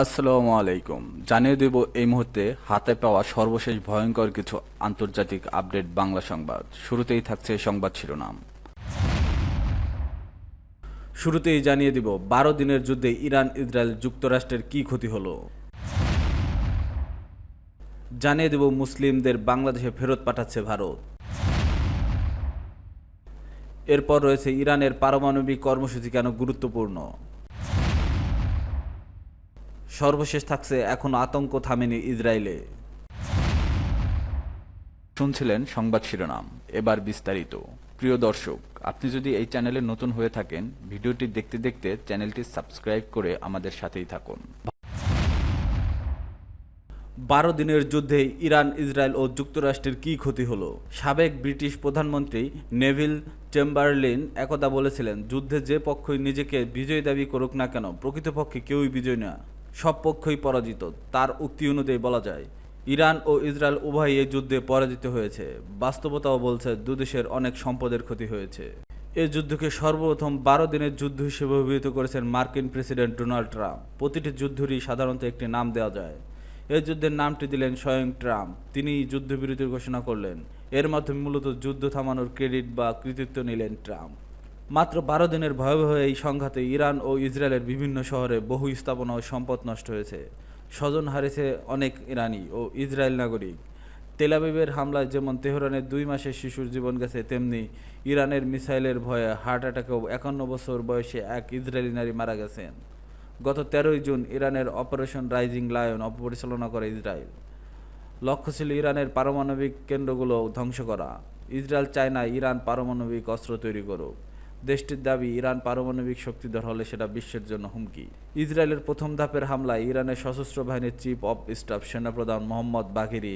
আসসালামু আলাইকুম। জানিয়ে দেব এই মুহূর্তে হাতে পাওয়া সর্বশেষ ভয়ঙ্কর কিছু আন্তর্জাতিক আপডেট বাংলা সংবাদ। শুরুতেই থাকছে সংবাদ শিরোনাম। শুরুতেই জানিয়ে দিব, বারো দিনের যুদ্ধে ইরান ইসরায়েল যুক্তরাষ্ট্রের কি ক্ষতি হলো? জানিয়ে দেব, মুসলিমদের বাংলাদেশে ফেরত পাঠাচ্ছে ভারত। এরপর রয়েছে ইরানের পারমাণবিক কর্মসূচি কেন গুরুত্বপূর্ণ? সর্বশেষ থাকছে এখন আতঙ্ক থামেনি ইসরায়েলে। শুনছিলেন সংবাদ শিরোনাম এবার বিস্তারিত। প্রিয় দর্শক আপনি যদি এই চ্যানেলে নতুন হয়ে থাকেন ভিডিওটি দেখতে দেখতে চ্যানেলটি সাবস্ক্রাইব করে আমাদের সাথেই থাকুন। বারো দিনের যুদ্ধে ইরান ইসরায়েল ও যুক্তরাষ্ট্রের কী ক্ষতি হলো? সাবেক ব্রিটিশ প্রধানমন্ত্রী নেভিল চেম্বারলিন একদা বলেছিলেন যুদ্ধে যে পক্ষই নিজেকে বিজয় দাবি করুক না কেন প্রকৃতপক্ষে কেউই বিজয় না। সব পক্ষই পরাজিত। তার উক্তি অনুযায়ী বলা যায়, ইরান ও ইসরায়েল উভয়ই এই যুদ্ধে পরাজিত হয়েছে। বাস্তবতাও বলছে দুদেশের অনেক সম্পদের ক্ষতি হয়েছে। এই যুদ্ধকে সর্বপ্রথম বারো দিনের যুদ্ধ হিসেবে অভিহিত করেছেন মার্কিন প্রেসিডেন্ট ডোনাল্ড ট্রাম্প। প্রতিটি যুদ্ধেরই সাধারণত একটি নাম দেওয়া যায়। এই যুদ্ধের নামটি দিলেন স্বয়ং ট্রাম্প। তিনি যুদ্ধবিরতির ঘোষণা করলেন। এর মাধ্যমে মূলত যুদ্ধ থামানোর ক্রেডিট বা কৃতিত্ব নিলেন ট্রাম্প। মাত্র বারো দিনের ভয়াবহ এই সংঘাতে ইরান ও ইসরায়েলের বিভিন্ন শহরে বহু স্থাপনা ও সম্পদ নষ্ট হয়েছে। স্বজন হারিয়েছে অনেক ইরানি ও ইসরায়েল নাগরিক। তেলাবিবের হামলায় যেমন তেহরানের দুই মাসের শিশুর জীবন গেছে, তেমনি ইরানের মিসাইলের ভয়ে হার্ট অ্যাটাকেও একান্ন বছর বয়সে এক ইসরায়েলি নারী মারা গেছেন। গত তেরোই জুন ইরানের অপারেশন রাইজিং লায়ন অপরিচালনা করে ইসরায়েল। লক্ষ্য ছিল ইরানের পারমাণবিক কেন্দ্রগুলো ধ্বংস করা। ইসরায়েল চায় না ইরান পারমাণবিক অস্ত্র তৈরি করুক। দেশটির দাবি, ইরান পারমাণবিক শক্তিধর হলে সেটা বিশ্বের জন্য হুমকি। ইসরায়েলের প্রথম ধাপের হামলায় ইরানের সশস্ত্র বাহিনীর চিফ অব স্টাফ সেনাপ্রধান মোহাম্মদ বাঘিরি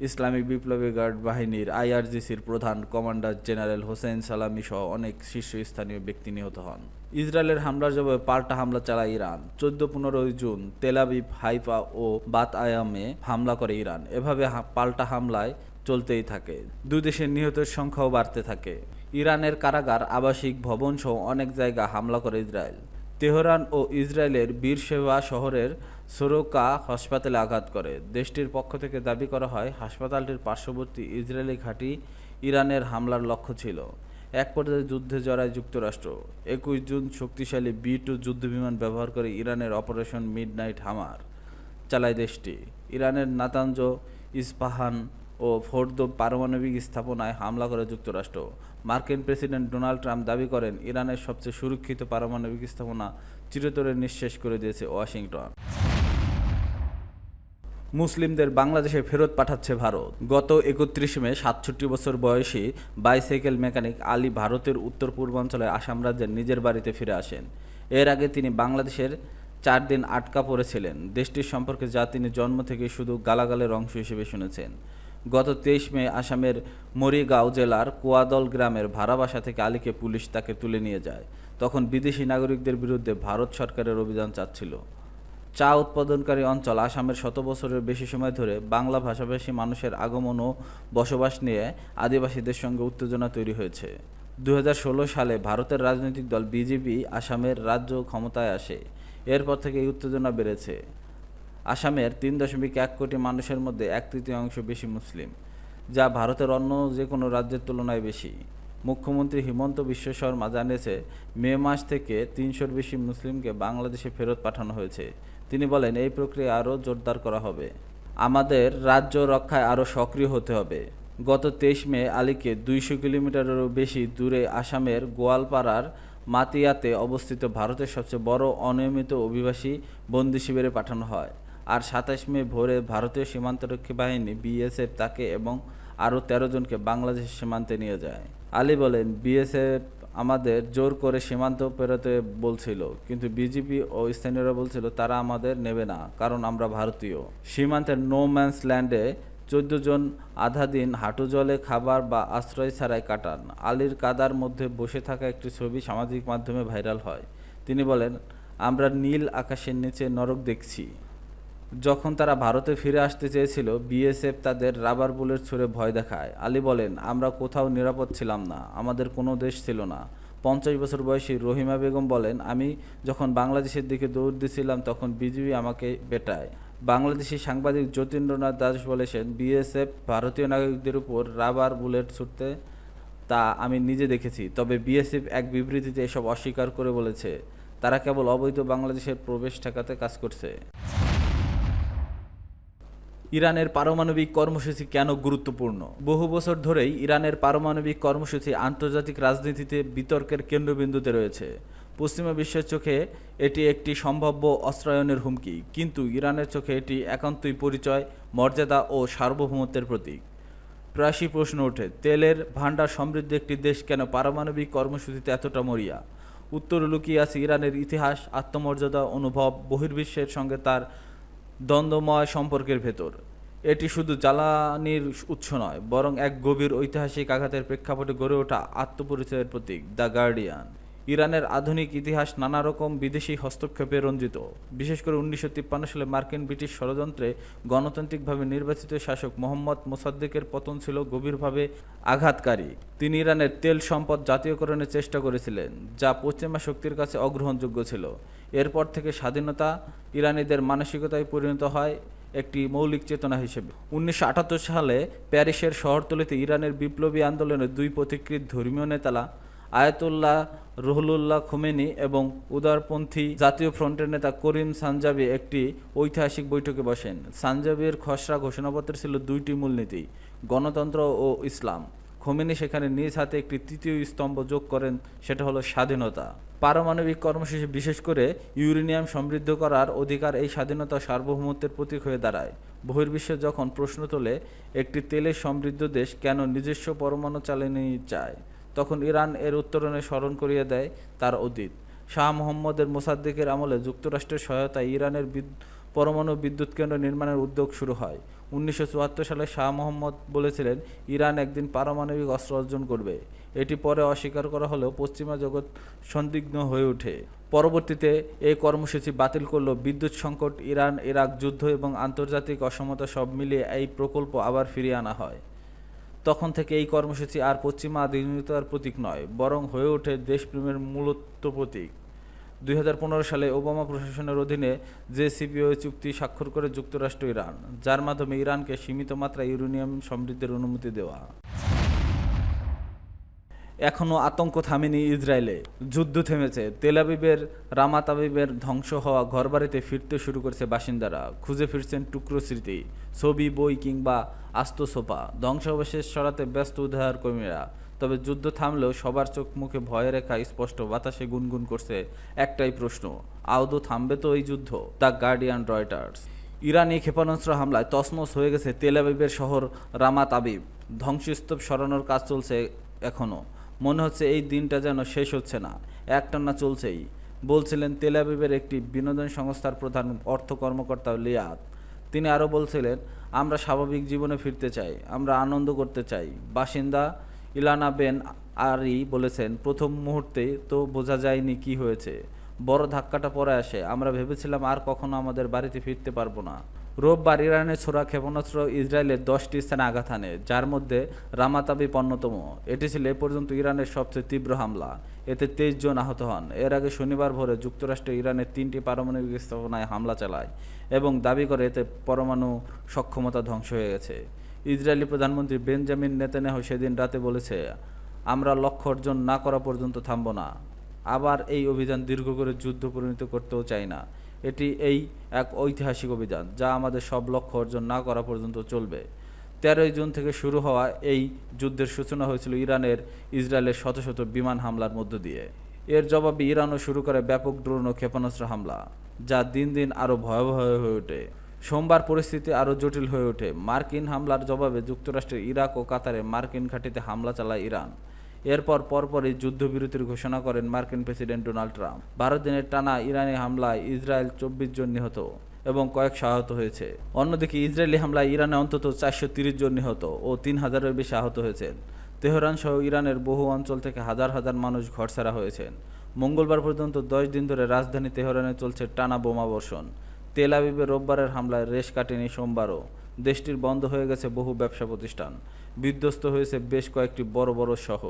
ইসলামিক বিপ্লবী গার্ড বাহিনীর আইআরজিসির প্রধান কমান্ডার জেনারেল হোসেন সালামি সহ অনেক শীর্ষস্থানীয় ব্যক্তি নিহত হন। ইসরায়েলের হামলার জবাবে পাল্টা হামলা চালায় ইরান। চোদ্দ পনেরোই জুন তেলাবিব হাইফা ও বাত আয়ামে হামলা করে ইরান। এভাবে পাল্টা হামলায় চলতেই থাকে। দুই দেশের নিহতের সংখ্যাও বাড়তে থাকে। ইরানের কারাগার, আবাসিক ভবন সহ অনেক জায়গা হামলা করে ইসরায়েল। তেহরান ও ইসরায়েলের বীরসেবা শহরের সোরোকা হাসপাতালে আঘাত করে। দেশটির পক্ষ থেকে দাবি করা হয়, হাসপাতালটির পার্শ্ববর্তী ইসরায়েলি ঘাঁটি ইরানের হামলার লক্ষ্য ছিল। এক পর্যায়ে যুদ্ধে জড়ায় যুক্তরাষ্ট্র। একুশ জুন শক্তিশালী বি টু যুদ্ধবিমান ব্যবহার করে ইরানের অপারেশন মিডনাইট হামার চালায় দেশটি। ইরানের নাতাঞ্জ ইস্পাহান ও ফোর্দ পারমাণবিক স্থাপনায় হামলা করে যুক্তরাষ্ট্র। মার্কিন প্রেসিডেন্ট ডোনাল্ড ট্রাম্প দাবি করেন, ইরানের সবচেয়ে সুরক্ষিত পারমাণবিক স্থাপনা চিরতরে নিঃশেষ করে দিয়েছে ওয়াশিংটন। মুসলিমদের বাংলাদেশে ফেরত পাঠাচ্ছে ভারত। গত একত্রিশ মে সাতষট্টি বছর বয়সী বাইসাইকেল মেকানিক আলী ভারতের উত্তর পূর্বাঞ্চলে আসাম রাজ্যের নিজের বাড়িতে ফিরে আসেন। এর আগে তিনি বাংলাদেশের চার দিন আটকা পড়েছিলেন। দেশটির সম্পর্কে যা তিনি জন্ম থেকে শুধু গালাগালের অংশ হিসেবে শুনেছেন। গত তেইশ মে আসামের মরিগাঁও জেলার কুয়াদল গ্রামের ভাড়া বাসা থেকে আলীকে পুলিশ তাকে তুলে নিয়ে যায়। তখন বিদেশি নাগরিকদের বিরুদ্ধে ভারত সরকারের অভিযান চাচ্ছিল। চা উৎপাদনকারী অঞ্চল আসামের শত বছরের বেশি সময় ধরে বাংলা ভাষাভাষী মানুষের আগমন ও বসবাস নিয়ে আদিবাসীদের সঙ্গে উত্তেজনা তৈরি হয়েছে। দু হাজার ষোলো সালে ভারতের রাজনৈতিক দল বিজেপি আসামের রাজ্য ক্ষমতায় আসে। এরপর থেকে এই উত্তেজনা বেড়েছে। আসামের তিন দশমিক এক কোটি মানুষের মধ্যে এক তৃতীয়াংশ বেশি মুসলিম, যা ভারতের অন্য যে কোনো রাজ্যের তুলনায় বেশি। মুখ্যমন্ত্রী হিমন্ত বিশ্ব শর্মা জানিয়েছে, মে মাস থেকে তিনশোর বেশি মুসলিমকে বাংলাদেশে ফেরত পাঠানো হয়েছে। তিনি বলেন, এই প্রক্রিয়া আরও জোরদার করা হবে। আমাদের রাজ্য রক্ষায় আরও সক্রিয় হতে হবে। গত তেইশ মে আলীকে দুইশো কিলোমিটারেরও বেশি দূরে আসামের গোয়ালপাড়ার মাতিয়াতে অবস্থিত ভারতের সবচেয়ে বড় অনিয়মিত অভিবাসী বন্দি শিবিরে পাঠানো হয়। আর সাতাশ মে ভোরে ভারতীয় সীমান্তরক্ষী বাহিনী বিএসএফ তাকে এবং আরও তেরো জনকে বাংলাদেশ সীমান্তে নিয়ে যায়। আলী বলেন, বিএসএফ আমাদের জোর করে সীমান্ত পেরোতে বলছিল, কিন্তু বিজেপি ও স্থানীয়রা বলছিল, তারা আমাদের নেবে না, কারণ আমরা ভারতীয়। সীমান্তের নো ম্যানস ল্যান্ডে চোদ্দ জন আধা দিন হাঁটু জলে খাবার বা আশ্রয় ছাড়াই কাটান। আলীর কাদার মধ্যে বসে থাকা একটি ছবি সামাজিক মাধ্যমে ভাইরাল হয়। তিনি বলেন, আমরা নীল আকাশের নিচে নরক দেখছি। যখন তারা ভারতে ফিরে আসতে চেয়েছিল, বিএসএফ তাদের রাবার বুলেট ছুড়ে ভয় দেখায়। আলী বলেন, আমরা কোথাও নিরাপদ ছিলাম না, আমাদের কোনো দেশ ছিল না। পঞ্চাশ বছর বয়সী রহিমা বেগম বলেন, আমি যখন বাংলাদেশের দিকে দৌড় দিছিলাম তখন বিজিবি আমাকে বেটায়। বাংলাদেশি সাংবাদিক যতীন্দ্রনাথ দাস বলেছেন, বিএসএফ ভারতীয় নাগরিকদের উপর রাবার বুলেট ছুটতে তা আমি নিজে দেখেছি, তবে বিএসএফ এক বিবৃতিতে এসব অস্বীকার করে বলেছে। তারা কেবল অবৈধ বাংলাদেশের প্রবেশ ঠেকাতে কাজ করছে। ইরানের পারমাণবিক কর্মসূচি কেন গুরুত্বপূর্ণ? বহু বছর ধরেই ইরানের পারমাণবিক কর্মসূচি আন্তর্জাতিক রাজনীতিতে বিতর্কের কেন্দ্রবিন্দুতে রয়েছে। পশ্চিমা বিশ্বের চোখে এটি একটি সম্ভাব্য অস্ত্রায়নের হুমকি, কিন্তু ইরানের চোখে এটি একান্তই পরিচয়, মর্যাদা ও সার্বভৌমত্বের প্রতীক। প্রায়শই প্রশ্ন ওঠে, তেলের ভাণ্ডার সমৃদ্ধ একটি দেশ কেন পারমাণবিক কর্মসূচিতে এতটা মরিয়া? উত্তর লুকিয়ে আছে ইরানের ইতিহাস, আত্মমর্যাদা, অনুভব, বহির্বিশ্বের সঙ্গে তার দ্বন্দ্বময় সম্পর্কের ভেতর। এটি শুধু জ্বালানির উৎস নয়, বরং এক গভীর ঐতিহাসিক আঘাতের প্রেক্ষাপটে গড়ে ওঠা আত্মপরিচয়ের প্রতীক, দ্য গার্ডিয়ান। ইরানের আধুনিক ইতিহাস নানা রকম বিদেশি হস্তক্ষেপে রঞ্জিত। বিশেষ করে উনিশশো তিপ্পান্ন সালে মার্কিন ব্রিটিশ ষড়যন্ত্রে গণতান্ত্রিকভাবে নির্বাচিত শাসক মোহাম্মদ মোসাদ্দেকের পতন ছিল গভীরভাবে আঘাতকারী। তিনি ইরানের তেল সম্পদ জাতীয়করণের চেষ্টা করেছিলেন, যা পশ্চিমা শক্তির কাছে অগ্রহণযোগ্য ছিল। এরপর থেকে স্বাধীনতা ইরানিদের মানসিকতায় পরিণত হয় একটি মৌলিক চেতনা হিসেবে। উনিশশো আটাত্তর সালে প্যারিসের শহরতলিতে ইরানের বিপ্লবী আন্দোলনের দুই পথিকৃত ধর্মীয় নেতারা আয়াতুল্লাহ রুহুল্লাহ খোমেনি এবং উদারপন্থী জাতীয় ফ্রন্টের নেতা করিম সানজাবি একটি ঐতিহাসিক বৈঠকে বসেন। সানজাবির খসড়া ঘোষণাপত্র ছিল দুইটি মূলনীতি, গণতন্ত্র ও ইসলাম। খোমেনি সেখানে নিজ হাতে একটি তৃতীয় স্তম্ভ যোগ করেন, সেটা হলো স্বাধীনতা। পারমাণবিক কর্মসূচি বিশেষ করে ইউরেনিয়াম সমৃদ্ধ করার অধিকার এই স্বাধীনতা সার্বভৌমত্বের প্রতীক হয়ে দাঁড়ায়। বহির্বিশ্বে যখন প্রশ্ন তোলে, একটি তেলের সমৃদ্ধ দেশ কেন নিজস্ব পরমাণু চালানি চায়, তখন ইরান এর উত্তরণে স্মরণ করিয়ে দেয় তার অতীত। শাহ মোহাম্মদের মোসাদ্দেকের আমলে যুক্তরাষ্ট্রের সহায়তায় ইরানের বিদ- পরমাণু বিদ্যুৎ কেন্দ্র নির্মাণের উদ্যোগ শুরু হয়। উনিশশো চুয়াত্তর সালে শাহ মোহাম্মদ বলেছিলেন, ইরান একদিন পারমাণবিক অস্ত্র অর্জন করবে। এটি পরে অস্বীকার করা হলেও পশ্চিমা জগৎ সন্দিগ্ধ হয়ে ওঠে। পরবর্তীতে এই কর্মসূচি বাতিল করলেও বিদ্যুৎ সংকট, ইরান, ইরাক যুদ্ধ এবং আন্তর্জাতিক অসমতা সব মিলিয়ে এই প্রকল্প আবার ফিরিয়ে আনা হয়। তখন থেকে এই কর্মসূচি আর পশ্চিমা আধুনিকতার প্রতীক নয়, বরং হয়ে ওঠে দেশপ্রেমের মূলত প্রতীক। দুই হাজার পনেরো সালে ওবামা প্রশাসনের অধীনে জেসিপিও চুক্তি স্বাক্ষর করে যুক্তরাষ্ট্র ইরান, যার মাধ্যমে ইরানকে সীমিত মাত্রায় ইউরেনিয়াম সমৃদ্ধের অনুমতি দেওয়া। এখনও আতঙ্ক থামেনি ইসরায়েলে। যুদ্ধ থেমেছে। তেলাবিবের রামাতাবিবের ধ্বংস হওয়া ঘরবাড়িতে ফিরতে শুরু করেছে বাসিন্দারা। খুঁজে ফিরছেন টুকরো স্মৃতি, ছবি, বই কিংবা আস্ত সোফা। ধ্বংসাবশেষ সরাতে ব্যস্ত উদ্ধার কর্মীরা তবে যুদ্ধ থামলেও সবার চোখ মুখে ভয় রেখা স্পষ্ট বাতাসে গুনগুন করছে একটাই প্রশ্ন, আদৌ থামবে তো এই যুদ্ধ? The guardian Reuters. ইরানি ক্ষেপণাস্ত্র হামলায় তসমস হয়ে গেছে তেলাবিবের শহর রামাত আবিব। ধ্বংসস্তূপ সরানোর কাজ চলছে এখনও মনে হচ্ছে এই দিনটা যেন শেষ হচ্ছে না। একটানা চলছেই। বলছিলেন তেলাবিবের একটি বিনোদন সংস্থার প্রধান অর্থ কর্মকর্তা লিয়াদ। তিনি আরও বলছিলেন, আমরা স্বাভাবিক জীবনে ফিরতে চাই, আমরা আনন্দ করতে চাই। বাসিন্দা ইলানা বেন আরি বলেছেন, প্রথম মুহূর্তে তো বোঝা যায়নি কি হয়েছে। বড় ধাক্কাটা পরে আসে। আমরা ভেবেছিলাম আর কখনো আমাদের বাড়িতে ফিরতে পারব না। রোববার ইরানের ছোড়া ক্ষেপণাস্ত্র ইসরায়েলের দশটি স্থানে আঘাত হানে, যার মধ্যে রামাতাবি অন্যতম। এটি ছিল এ পর্যন্ত ইরানের সবচেয়ে তীব্র হামলা। এতে তেইশ জন আহত হন। এর আগে শনিবার ভোরে যুক্তরাষ্ট্র ইরানের তিনটি পারমাণবিক স্থাপনায় হামলা চালায় এবং দাবি করে এতে পরমাণু সক্ষমতা ধ্বংস হয়ে গেছে। ইসরায়েলি প্রধানমন্ত্রী বেঞ্জামিন নেতানিয়াহু সেদিন রাতে বলেছে, আমরা লক্ষ্য অর্জন না করা পর্যন্ত থামব না। আবার এই অভিযান দীর্ঘ করে যুদ্ধ পরিণত করতেও চাই না। এটি এই এক ঐতিহাসিক অভিযান যা আমাদের সব লক্ষ্য অর্জন না করা পর্যন্ত চলবে। তেরোই জুন থেকে শুরু হওয়া এই যুদ্ধের সূচনা হয়েছিল ইরানের ইসরায়েলের শত শত বিমান হামলার মধ্য দিয়ে। এর জবাবে ইরানও শুরু করে ব্যাপক ড্রোন ও ক্ষেপণাস্ত্র হামলা, যা দিন দিন আরও ভয়াবহ হয়ে ওঠে। সোমবার পরিস্থিতি আরও জটিল হয়ে ওঠে। মার্কিন হামলার জবাবে যুক্তরাষ্ট্রের ইরাক ও কাতারে মার্কিন ঘাঁটিতে হামলা চালায় ইরান। এরপর পরপরই যুদ্ধবিরতির ঘোষণা করেন মার্কিন প্রেসিডেন্ট ডোনাল্ড ট্রাম্প। বারো দিনের টানা ইরানি হামলায় ইসরায়েল চব্বিশ জন নিহত এবং কয়েক আহত হয়েছে। অন্যদিকে ইসরায়েলি হামলায় ইরানে অন্তত চারশো তিরিশ জন নিহত ও তিন হাজারের বেশি আহত হয়েছেন। তেহরান সহ ইরানের বহু অঞ্চল থেকে হাজার হাজার মানুষ ঘরছাড়া হয়েছেন। মঙ্গলবার পর্যন্ত দশ দিন ধরে রাজধানী তেহরানে চলছে টানা বোমা বর্ষণ। তেল আবিবে রোববারের হামলায় রেশ কাটেনি সোমবারও। দেশটির বন্ধ হয়ে গেছে বহু ব্যবসা প্রতিষ্ঠান। বিধ্বস্ত হয়েছে বেশ কয়েকটি বড় বড় শহর।